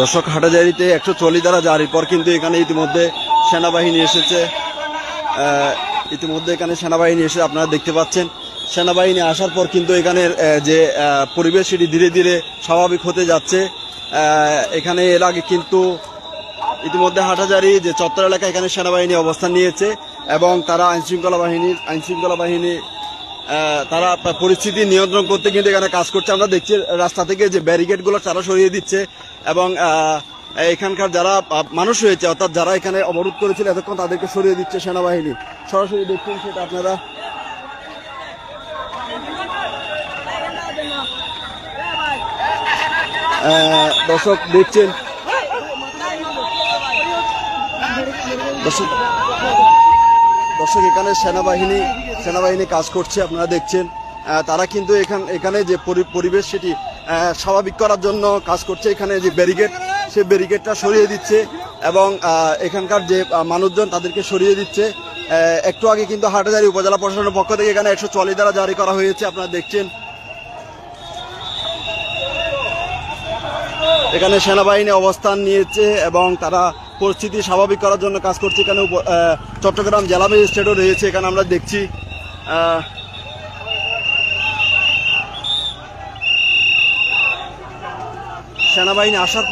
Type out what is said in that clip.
দর্শক হাটাজারিতে একশো চল্লিশ দ্বারা জারির পর কিন্তু এখানে ইতিমধ্যে সেনাবাহিনী এসেছে। ইতিমধ্যে এখানে সেনাবাহিনী এসে আপনারা দেখতে পাচ্ছেন। সেনাবাহিনী আসার পর কিন্তু এখানের যে পরিবেশ সেটি ধীরে ধীরে স্বাভাবিক হতে যাচ্ছে। এখানে এর আগে কিন্তু ইতিমধ্যে হাটাজারি, যে চত্বর এলাকা এখানে সেনাবাহিনী অবস্থান নিয়েছে এবং তারা আইনশৃঙ্খলা বাহিনীর, আইনশৃঙ্খলা বাহিনী তারা পরিস্থিতি নিয়ন্ত্রণ করতে কিন্তু এখানে কাজ করছে। আমরা দেখছি রাস্তা থেকে যে ব্যারিকেডগুলো তারা সরিয়ে দিচ্ছে এবং এখানকার যারা মানুষ রয়েছে, অর্থাৎ যারা এখানে অবরোধ করেছিল, এতক্ষণ তাদেরকে সরিয়ে দিচ্ছে সেনাবাহিনী। সরাসরি দেখছেন সেটা আপনারা। দর্শক দেখছেন। দর্শক দর্শক, এখানে সেনাবাহিনী সেনাবাহিনী কাজ করছে, আপনারা দেখছেন। তারা কিন্তু এখান এখানে যে পরি- পরিবেশ, সেটি স্বাভাবিক করার জন্য কাজ করছে। এখানে যে ব্যারিকেড সে ব্যারিকেডটা সরিয়ে দিচ্ছে এবং এখানকার যে মানুষজন তাদেরকে সরিয়ে দিচ্ছে। একটু আগে কিন্তু হাটাজারি উপজেলা প্রশাসনের পক্ষ থেকে এখানে একশো চল্লিশ দ্বারা জারি করা হয়েছে, আপনারা দেখছেন। এখানে সেনাবাহিনী অবস্থান নিয়েছে এবং তারা পরিস্থিতি স্বাভাবিক করার জন্য কাজ করছে এখানে চট্টগ্রাম জেলা ম্যাজিস্ট্রেটও রয়েছে এখানে আমরা দেখছি। সেনাবাহিনী আসার